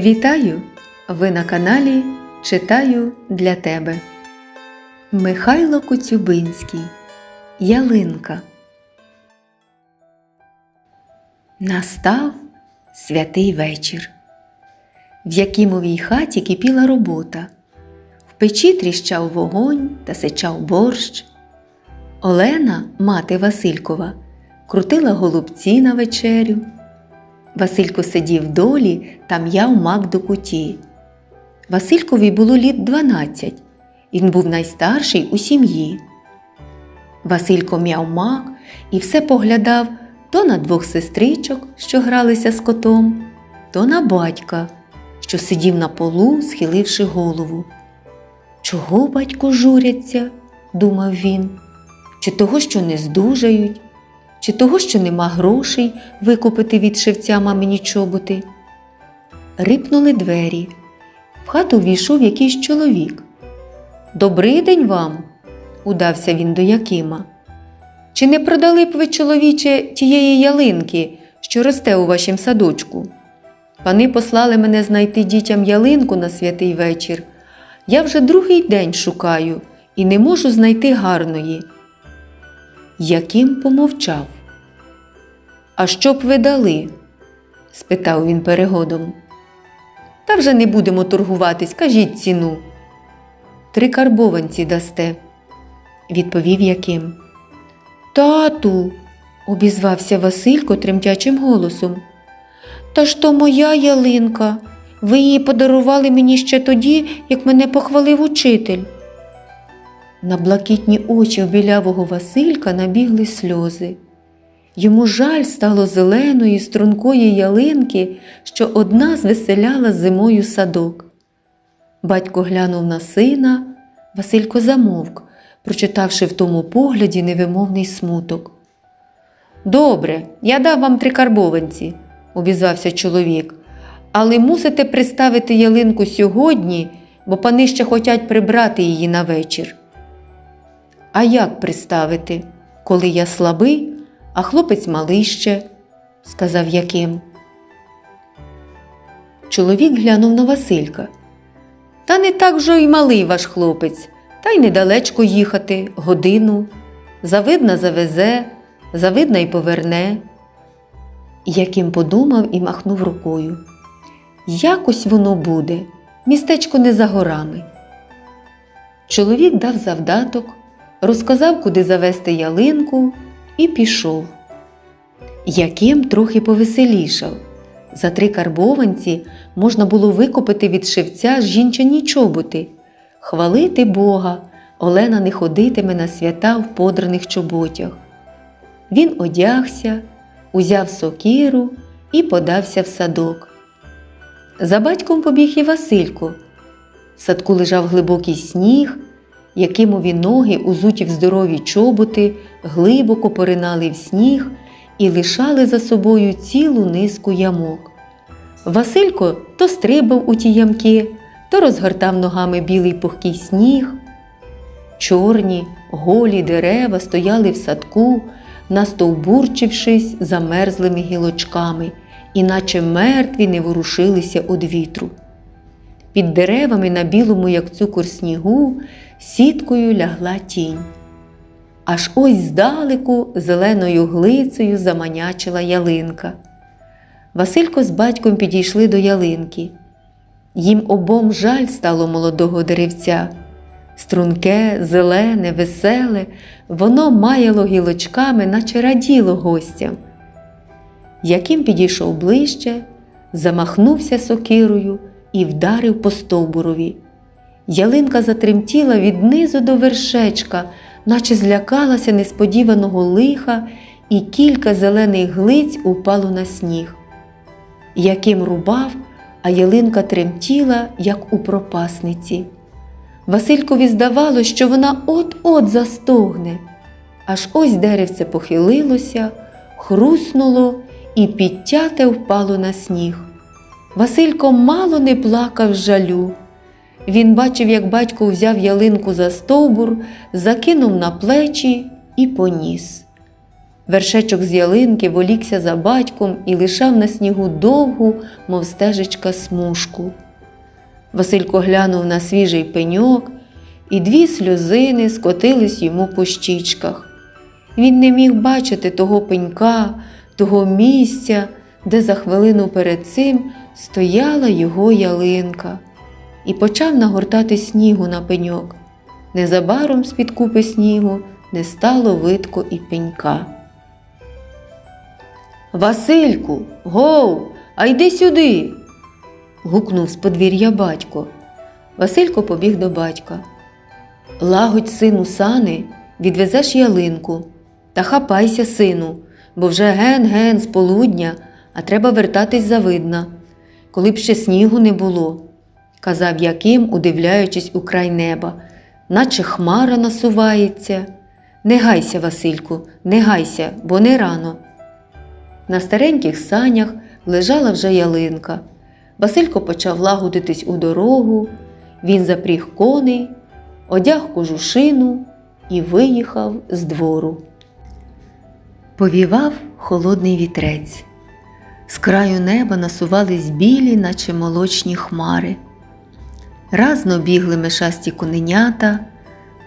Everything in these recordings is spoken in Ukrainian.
Вітаю! Ви на каналі Читаю для тебе. Михайло Коцюбинський Ялинка. Настав святий вечір. В Якимовій хаті кипіла робота. В печі тріщав вогонь та сичав борщ. Олена, мати Василькова, крутила голубці на вечерю. Василько сидів долі та м'яв мак до куті. Василькові було літ 12. Він був найстарший у сім'ї. Василько м'яв мак і все поглядав то на двох сестричок, що гралися з котом, то на батька, що сидів на полу, схиливши голову. Чого батько журяться? думав він, чи того, що не здужають, чи того, що нема грошей викупити від шевця мамині чоботи. Рипнули двері. В хату війшов якийсь чоловік. Добрий день вам, удався він до Якима. Чи не продали б ви, чоловіче, тієї ялинки, що росте у вашім садочку? Пани послали мене знайти дітям ялинку на святий вечір. Я вже другий день шукаю і не можу знайти гарної. Яким помовчав. А що б ви дали? спитав він перегодом. Та вже не будемо торгуватись, кажіть ціну. Три карбованці дасте, відповів Яким. Тату, обізвався Василько тремтячим голосом. Та ж то моя ялинка. Ви її подарували мені ще тоді, як мене похвалив учитель. На блакитні очі у білявого Василька набігли сльози. Йому жаль стало зеленої, стрункої ялинки, що одна звеселяла зимою садок. Батько глянув на сина, Василько замовк, прочитавши в тому погляді невимовний смуток. Добре, я дав вам три карбованці, обізвався чоловік, але мусите приставити ялинку сьогодні, бо пани ще хотять прибрати її на вечір. А як приставити, коли я слабий, а хлопець малий ще, сказав Яким. Чоловік глянув на Василька. Та не так вже й малий ваш хлопець, та й недалечко їхати, годину. Завидна завезе, завидна й поверне. Яким подумав і махнув рукою. Якось воно буде, містечко не за горами. Чоловік дав завдаток, розказав, куди завести ялинку, і пішов. Яким трохи повеселішав. За три карбованці можна було викупити від шевця жінчані чоботи. Хвалити Бога, Олена не ходитиме на свята в подраних чоботях. Він одягся, узяв сокиру і подався в садок. За батьком побіг і Василько. В садку лежав глибокий сніг, якимові ноги, узуті в здорові чоботи, глибоко поринали в сніг і лишали за собою цілу низку ямок. Василько то стрибав у ті ямки, то розгортав ногами білий пухкий сніг. Чорні, голі дерева стояли в садку, настовбурчившись замерзлими гілочками, іначе мертві не ворушилися од вітру. Під деревами на білому, як цукор снігу, сіткою лягла тінь. Аж ось здалеку зеленою глицею заманячила ялинка. Василько з батьком підійшли до ялинки. Їм обом жаль стало молодого деревця. Струнке, зелене, веселе, воно маяло гілочками, наче раділо гостям. Яким підійшов ближче, замахнувся сокирою і вдарив по стовбурові. Ялинка затремтіла від низу до вершечка, наче злякалася несподіваного лиха, і кілька зелених глиць упало на сніг. Яким рубав, а ялинка тремтіла, як у пропасниці. Василькові здавалося, що вона от-от застогне. Аж ось деревце похилилося, хруснуло і підтяте впало на сніг. Василько мало не плакав жалю. Він бачив, як батько взяв ялинку за стовбур, закинув на плечі і поніс. Вершечок з ялинки волікся за батьком і лишав на снігу довгу, мов стежечка, смужку. Василько глянув на свіжий пеньок, і дві сльозини скотились йому по щічках. Він не міг бачити того пенька, того місця, де за хвилину перед цим стояла його ялинка, і почав нагортати снігу на пеньок. Незабаром з-під купи снігу не стало видко і пенька. Васильку, гов, а йди сюди. гукнув з подвір'я батько. Василько побіг до батька. Лагодь, сину, сани, відвезеш ялинку, та хапайся, сину, бо вже ген-ген з полудня, а треба вертатись завидна, коли б ще снігу не було, казав Яким, удивляючись у край неба, наче хмара насувається. Не гайся, Васильку, не гайся, бо не рано. На стареньких санях лежала вже ялинка. Василько почав лагодитись у дорогу, він запріг коней, одяг кожушину і виїхав з двору. Повівав холодний вітрець. З краю неба насувались білі, наче молочні хмари. Разно бігли мешасті коненята,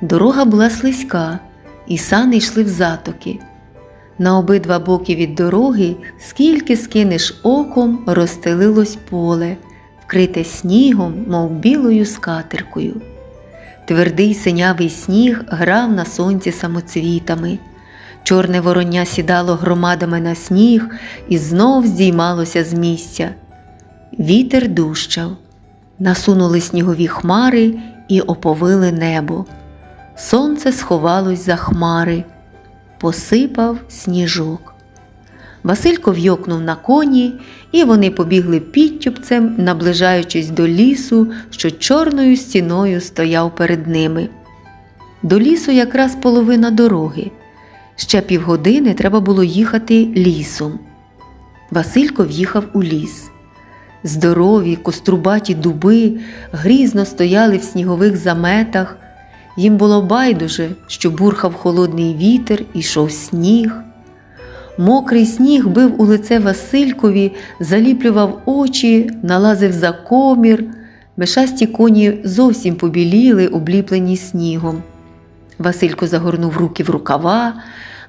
дорога була слизька, і сани йшли в затоки. На обидва боки від дороги, скільки скинеш оком, розстелилось поле, вкрите снігом, мов білою скатеркою. Твердий синявий сніг грав на сонці самоцвітами. Чорне вороння сідало громадами на сніг і знов здіймалося з місця. Вітер дущав, насунули снігові хмари і оповили небо. Сонце сховалось за хмари посипав сніжок. Василько вйокнув на коні, і вони побігли підтюпцем, наближаючись до лісу, що чорною стіною стояв перед ними. До лісу якраз половина дороги. Ще півгодини треба було їхати лісом. Василько в'їхав у ліс. Здорові, кострубаті дуби грізно стояли в снігових заметах. Їм було байдуже, що бурхав холодний вітер, ішов сніг. Мокрий сніг бив у лице Василькові, заліплював очі, налазив за комір. Мешасті коні зовсім побіліли, обліплені снігом. Василько загорнув руки в рукава,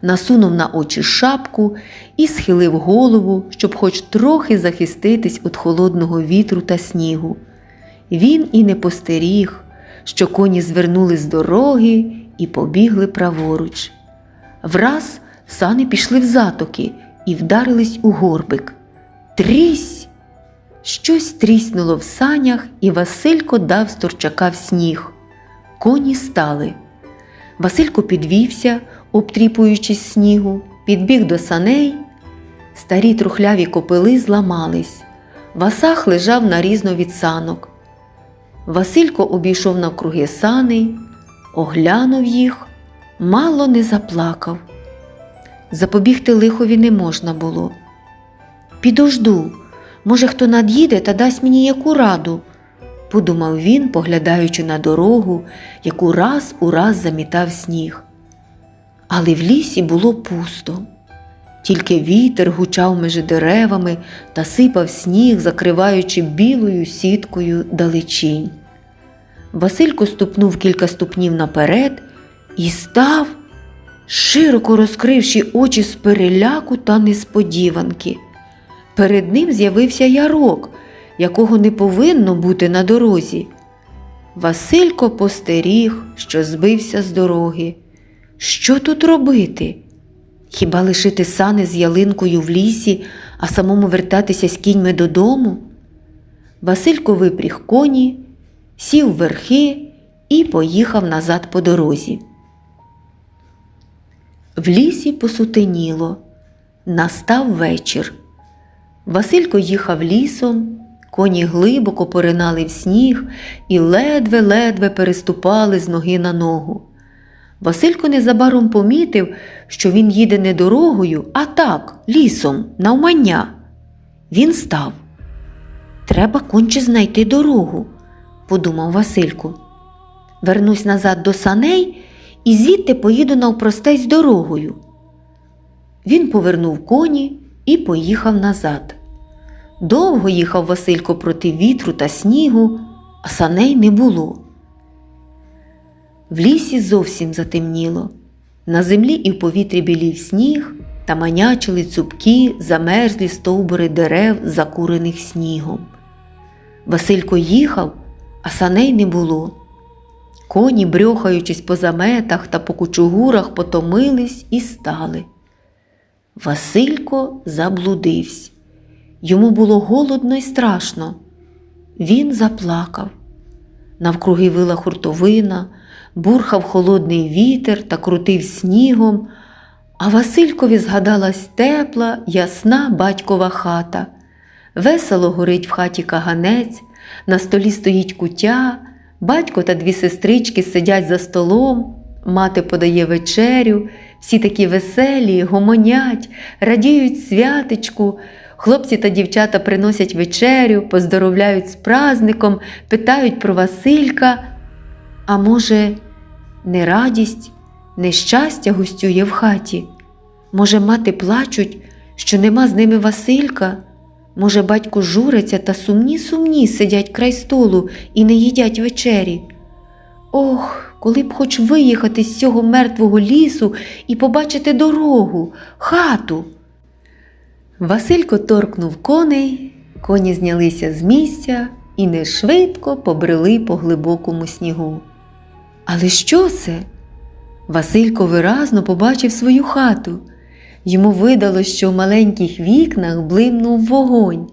насунув на очі шапку і схилив голову, щоб хоч трохи захиститись від холодного вітру та снігу. Він і не постеріг що коні звернули з дороги і побігли праворуч. Враз сани пішли в затоки і вдарились у горбик. Трісь! Щось тріснуло в санях, і Василько дав сторчака в сніг. Коні стали. Василько підвівся, обтріпуючись снігу, підбіг до саней. Старі трухляві копили зламались. Васах лежав нарізно від санок. Василько обійшов навкруги сани, оглянув їх, мало не заплакав. Запобігти лихові не можна було. Підожду, може, хто над'їде та дасть мені яку раду, подумав він, поглядаючи на дорогу, яку раз у раз замітав сніг. Але в лісі було пусто. Тільки вітер гучав між деревами та сипав сніг, закриваючи білою сіткою далечінь. Василько ступнув кілька ступнів наперед і став, широко розкривши очі з переляку та несподіванки. Перед ним з'явився ярок, якого не повинно бути на дорозі. Василько постеріг, що збився з дороги. Що тут робити? Хіба лишити сани з ялинкою в лісі, а самому вертатися з кіньми додому? Василько випріг коні, сів верхи і поїхав назад по дорозі. В лісі посутеніло, настав вечір. Василько їхав лісом, коні глибоко поринали в сніг і ледве-ледве переступали з ноги на ногу. Василько незабаром помітив, що він їде не дорогою, а так, лісом, навмання. Він став. Треба конче знайти дорогу, подумав Василько. Вернусь назад до саней і звідти поїду навпростець дорогою. Він повернув коні і поїхав назад. Довго їхав Василько проти вітру та снігу, а саней не було. В лісі зовсім затемніло. На землі і в повітрі білів сніг та манячили цупкі, замерзлі стовбури дерев, закурених снігом. Василько їхав, а саней не було. Коні, брьохаючись по заметах та по кучугурах, потомились і стали. Василько заблудився. Йому було голодно і страшно. Він заплакав. Навкруги вила хуртовина, бурхав холодний вітер та крутив снігом, а Василькові згадалась тепла, ясна батькова хата. Весело горить в хаті каганець, на столі стоїть кутя, батько та дві сестрички сидять за столом, мати подає вечерю, всі такі веселі, гомонять, радіють святечку. Хлопці та дівчата приносять вечерю, поздоровляють з праздником, питають про Василька. А може, не радість, нещастя гостює в хаті? Може, мати плачуть, що нема з ними Василька? Може, батько журиться та сумні сумні сидять край столу і не їдять вечері? Ох, коли б хоч виїхати з цього мертвого лісу і побачити дорогу, хату. Василько торкнув коней, коні знялися з місця і нешвидко побрели по глибокому снігу. Але що це? Василько виразно побачив свою хату. Йому видалось, що в маленьких вікнах блимнув вогонь.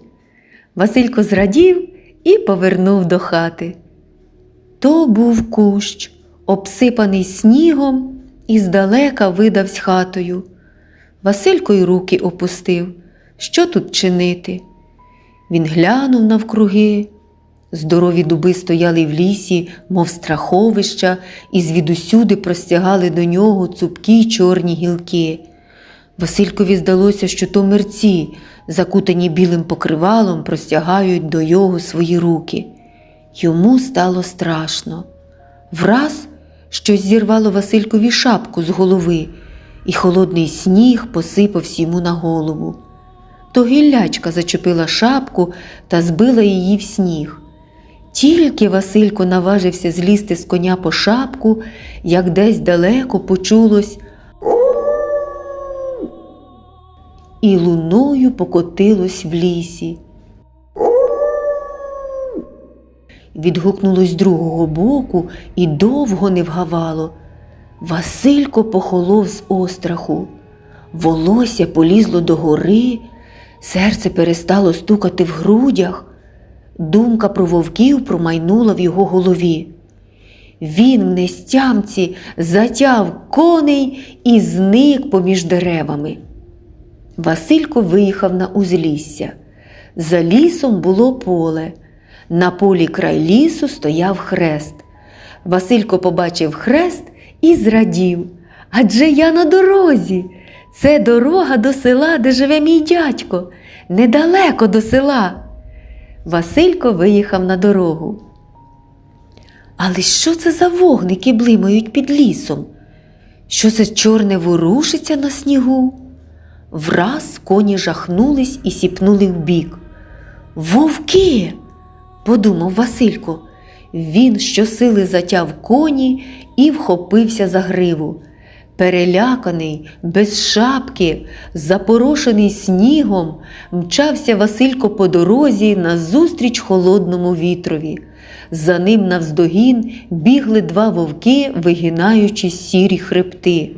Василько зрадів і повернув до хати. То був кущ, обсипаний снігом і здалека видавсь хатою. Василько й руки опустив. Що тут чинити? Він глянув навкруги. Здорові дуби стояли в лісі, мов страховища, і звідусюди простягали до нього цупкі чорні гілки. Василькові здалося, що то мерці, закутані білим покривалом, простягають до його свої руки. Йому стало страшно. Враз щось зірвало Василькові шапку з голови, і холодний сніг посипався йому на голову. То гіллячка зачепила шапку та збила її в сніг. Тільки Василько наважився злізти з коня по шапку, як десь далеко почулось і луною покотилось в лісі. Відгукнулось з другого боку і довго не вгавало. Василько похолов з остраху. Волосся полізло догори, серце перестало стукати в грудях. Думка про вовків промайнула в його голові. Він в нестямці затяв коней і зник поміж деревами. Василько виїхав на узлісся. За лісом було поле. На полі край лісу стояв хрест. Василько побачив хрест і зрадів. Адже я на дорозі. Це дорога до села, де живе мій дядько, недалеко до села. Василько виїхав на дорогу. Але що це за вогники блимають під лісом? Що це чорне ворушиться на снігу? Враз коні жахнулись і сіпнули вбік. Вовки! подумав Василько. Він щосили затяв коні і вхопився за гриву. Переляканий, без шапки, запорошений снігом, мчався Василько по дорозі назустріч холодному вітрові. За ним навздогін бігли два вовки, вигинаючи сірі хребти.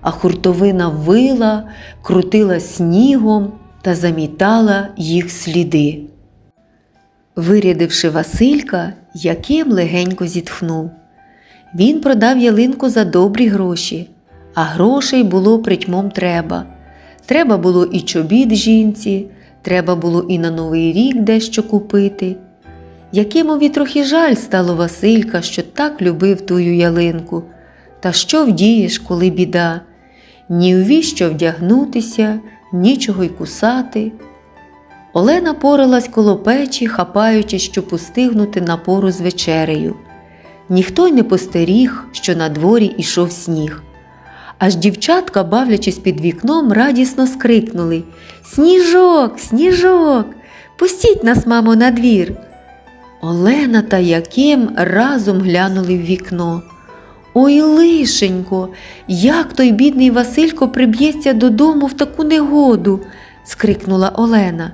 А хуртовина вила, крутила снігом та замітала їх сліди. Вирядивши Василька, Яким легенько зітхнув. Він продав ялинку за добрі гроші, а грошей було притьмом треба. Треба було і чобіт жінці, треба було і на новий рік дещо купити. Якимові трохи жаль стало Василька, що так любив тую ялинку. Та що вдієш, коли біда? Ні у віщо вдягнутися, нічого й кусати. Олена поралась коло печі, хапаючись, щоб устигнути на пору з вечерею. Ніхто й не постеріг, що на дворі ішов сніг. Аж дівчатка, бавлячись під вікном, радісно скрикнули Сніжок, сніжок, пустіть нас, мамо, на двір!» Олена та Яким разом глянули в вікно. Ой, лишенько, як той бідний Василько приб'ється додому в таку негоду, скрикнула Олена.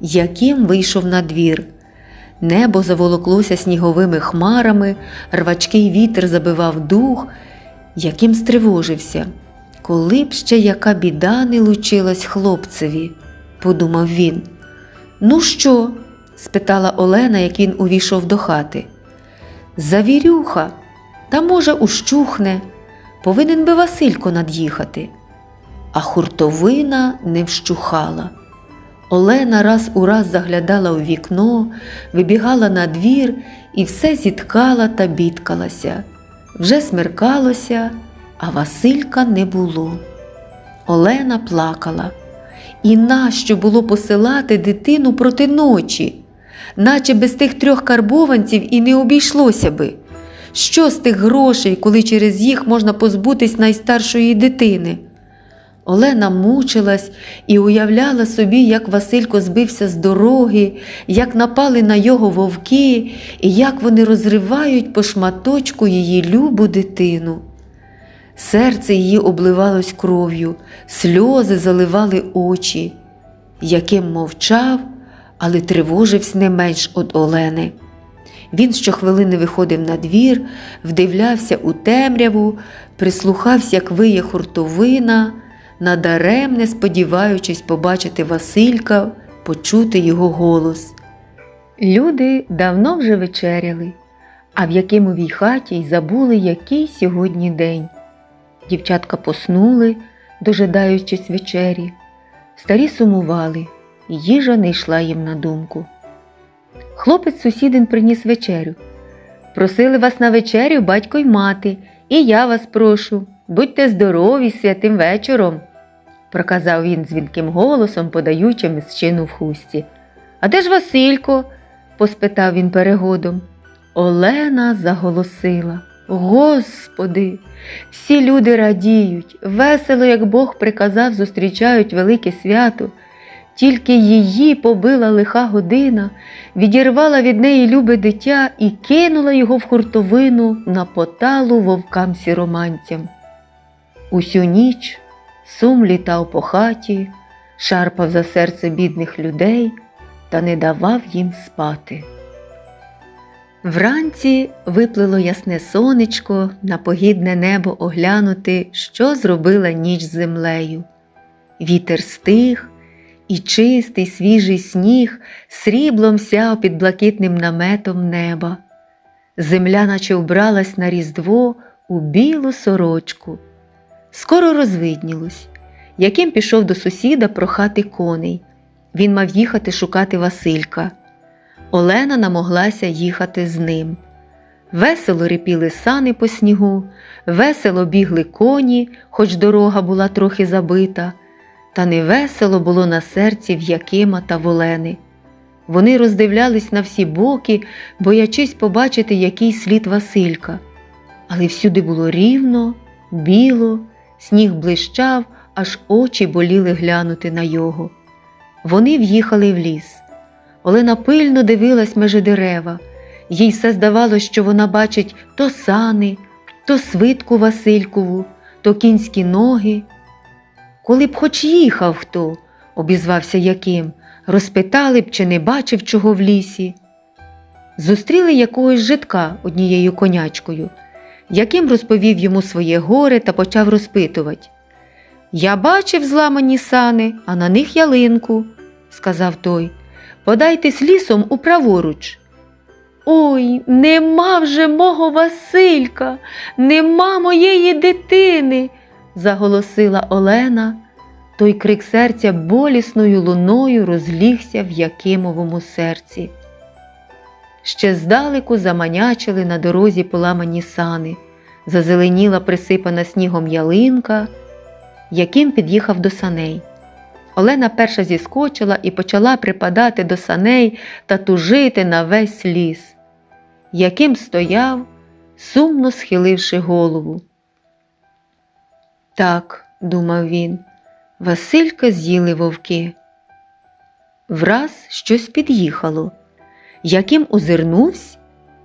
Яким вийшов на двір. Небо заволоклося сніговими хмарами, рвачкий вітер забивав дух, яким стривожився. Коли б ще яка біда не лучилась хлопцеві, подумав він. Ну що? спитала Олена, як він увійшов до хати. Завірюха, та, може, ущухне, повинен би Василько над'їхати. А хуртовина не вщухала. Олена раз у раз заглядала у вікно, вибігала на двір і все зіткала та бідкалася. Вже смеркалося, а Василька не було. Олена плакала. І нащо було посилати дитину проти ночі, наче без тих трьох карбованців і не обійшлося би. Що з тих грошей, коли через їх можна позбутись найстаршої дитини? Олена мучилась і уявляла собі, як Василько збився з дороги, як напали на його вовки, і як вони розривають по шматочку її любу дитину. Серце її обливалось кров'ю, сльози заливали очі. Яким мовчав, але тривожився не менш од Олени. Він щохвилини виходив на двір, вдивлявся у темряву, прислухався, як виє хуртовина, надаремне сподіваючись побачити Василька, почути його голос. Люди давно вже вечеряли, а в якимовій хаті й забули, який сьогодні день. Дівчатка поснули, дожидаючись вечері. Старі сумували, і їжа не йшла їм на думку. Хлопець сусідин приніс вечерю. Просили вас на вечерю батько й мати, і я вас прошу. Будьте здорові святим вечором, проказав він дзвінким голосом, подаючи мисчину в хусті. А де ж Василько? поспитав він перегодом. Олена заголосила. Господи, всі люди радіють, весело, як Бог приказав, зустрічають велике свято. Тільки її побила лиха година, відірвала від неї любе дитя і кинула його в хуртовину на поталу вовкам сіроманцям. Усю ніч сум літав по хаті, шарпав за серце бідних людей та не давав їм спати. Вранці виплило ясне сонечко на погідне небо оглянути, що зробила ніч з землею. Вітер стих, і чистий свіжий сніг сріблом сяв під блакитним наметом неба. Земля наче вбралась на різдво у білу сорочку. Скоро розвиднілось, яким пішов до сусіда прохати коней. Він мав їхати шукати Василька. Олена намоглася їхати з ним. Весело рипіли сани по снігу, весело бігли коні, хоч дорога була трохи забита, та невесело було на серці в Якима та Волени. Вони роздивлялись на всі боки, боячись побачити який слід Василька. Але всюди було рівно, біло, сніг блищав, аж очі боліли глянути на його. Вони в'їхали в ліс. Олена пильно дивилась межи дерева. Їй все здавалось, що вона бачить то сани, то свитку Василькову, то кінські ноги. Коли б хоч їхав хто, обізвався Яким, розпитали б, чи не бачив чого в лісі. Зустріли якогось житка однією конячкою. Яким розповів йому своє горе та почав розпитувати. Я бачив зламані сани, а на них ялинку, сказав той. Подайтесь лісом у праворуч. Ой, нема вже мого Василька, нема моєї дитини, заголосила Олена. Той крик серця болісною луною розлігся в Якимовому серці. Ще здалеку заманячили на дорозі поламані сани, зазеленіла присипана снігом ялинка, яким під'їхав до саней. Олена перша зіскочила і почала припадати до саней та тужити на весь ліс. Яким стояв, сумно схиливши голову. Так, думав він, Василька з'їли вовки. Враз щось під'їхало. Яким озирнувся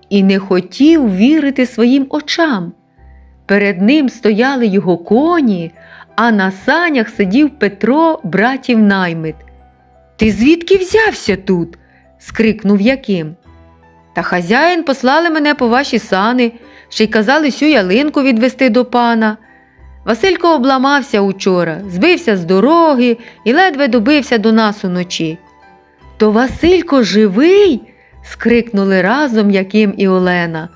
і не хотів вірити своїм очам. Перед ним стояли його коні, а на санях сидів Петро, братів наймит. Ти звідки взявся тут? скрикнув Яким. Та хазяїн послали мене по ваші сани, ще й казали сю ялинку відвести до пана. Василько обламався учора, збився з дороги і ледве добився до нас уночі. То Василько живий? Скрикнули разом Яким і Олена.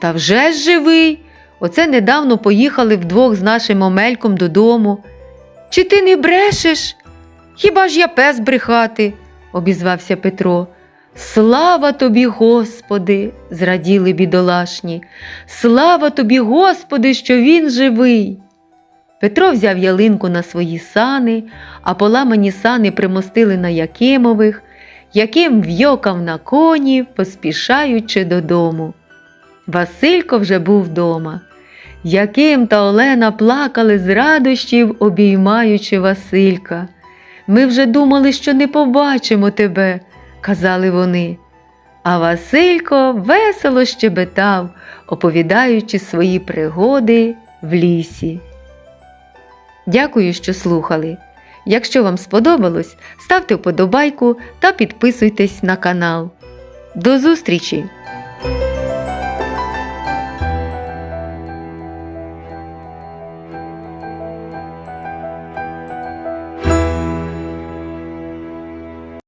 Та вже ж живий. Оце недавно поїхали вдвох з нашим Омельком додому. Чи ти не брешеш? Хіба ж я пес брехати? обізвався Петро. Слава тобі, Господи, зраділи бідолашні. Слава тобі, Господи, що він живий. Петро взяв ялинку на свої сани, а поламані сани примостили на Якимових, яким в'йокав на коні, поспішаючи додому. Василько вже був вдома. Яким та Олена плакали з радощів, обіймаючи Василька. Ми вже думали, що не побачимо тебе, казали вони. А Василько весело щебетав, оповідаючи свої пригоди в лісі. Дякую, що слухали. Якщо вам сподобалось, ставте вподобайку та підписуйтесь на канал. До зустрічі!